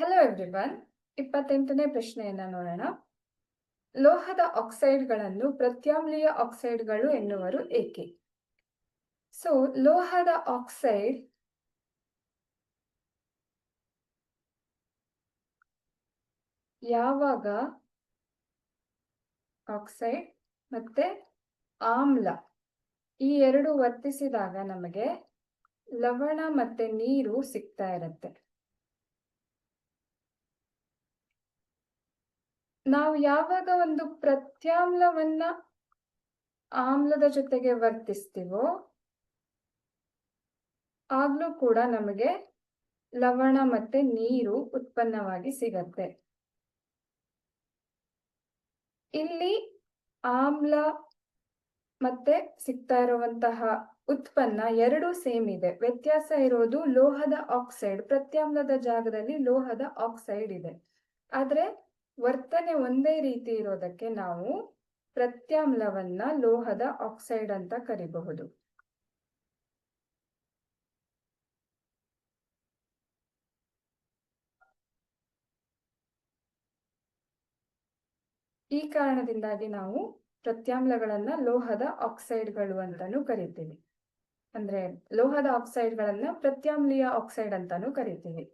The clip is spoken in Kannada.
ಹೆಲೋ ಎವ್ರಿವನ್ ಇಪ್ಪತ್ತೆಂಟನೇ ಪ್ರಶ್ನೆಯನ್ನ ನೋಡೋಣ. ಲೋಹದ ಆಕ್ಸೈಡ್ಗಳನ್ನು ಪ್ರತ್ಯಾಮ್ಲೀಯ ಆಕ್ಸೈಡ್ಗಳು ಎನ್ನುವರು ಏಕೆ? ಸೊ ಲೋಹದ ಆಕ್ಸೈಡ್ ಯಾವಾಗ ಆಕ್ಸೈಡ್ ಮತ್ತೆ ಆಮ್ಲ ಈ ಎರಡು ವರ್ತಿಸಿದಾಗ ನಮಗೆ ಲವಣ ಮತ್ತೆ ನೀರು ಸಿಗ್ತಾ ಇರತ್ತೆ. ನಾವು ಯಾವಾಗ ಒಂದು ಪ್ರತ್ಯಾಮ್ಲವನ್ನ ಆಮ್ಲದ ಜೊತೆಗೆ ವರ್ತಿಸ್ತೀವೋ, ಆಗ್ಲೂ ಕೂಡ ನಮಗೆ ಲವಣ ಮತ್ತೆ ನೀರು ಉತ್ಪನ್ನವಾಗಿ ಸಿಗತ್ತೆ. ಇಲ್ಲಿ ಆಮ್ಲ ಮತ್ತೆ ಸಿಗ್ತಾ ಇರುವಂತಹ ಉತ್ಪನ್ನ ಎರಡು ಸೇಮ್ ಇದೆ. ವ್ಯತ್ಯಾಸ ಇರೋದು ಲೋಹದ ಆಕ್ಸೈಡ್ ಪ್ರತ್ಯಾಮ್ಲದ ಜಾಗದಲ್ಲಿ ಲೋಹದ ಆಕ್ಸೈಡ್ ಇದೆ. ಆದ್ರೆ ವರ್ತನೆ ಒಂದೇ ರೀತಿ ಇರೋದಕ್ಕೆ ನಾವು ಪ್ರತ್ಯಾಮ್ಲವನ್ನ ಲೋಹದ ಆಕ್ಸೈಡ್ ಅಂತ ಕರಿಬಹುದು. ಈ ಕಾರಣದಿಂದಾಗಿ ನಾವು ಪ್ರತ್ಯಾಮ್ಲಗಳನ್ನ ಲೋಹದ ಆಕ್ಸೈಡ್ಗಳು ಅಂತಾನೂ ಕರಿತೀವಿ. ಅಂದ್ರೆ ಲೋಹದ ಆಕ್ಸೈಡ್ಗಳನ್ನ ಪ್ರತ್ಯಾಮ್ಲೀಯ ಆಕ್ಸೈಡ್ ಅಂತಾನೂ ಕರಿತೀವಿ.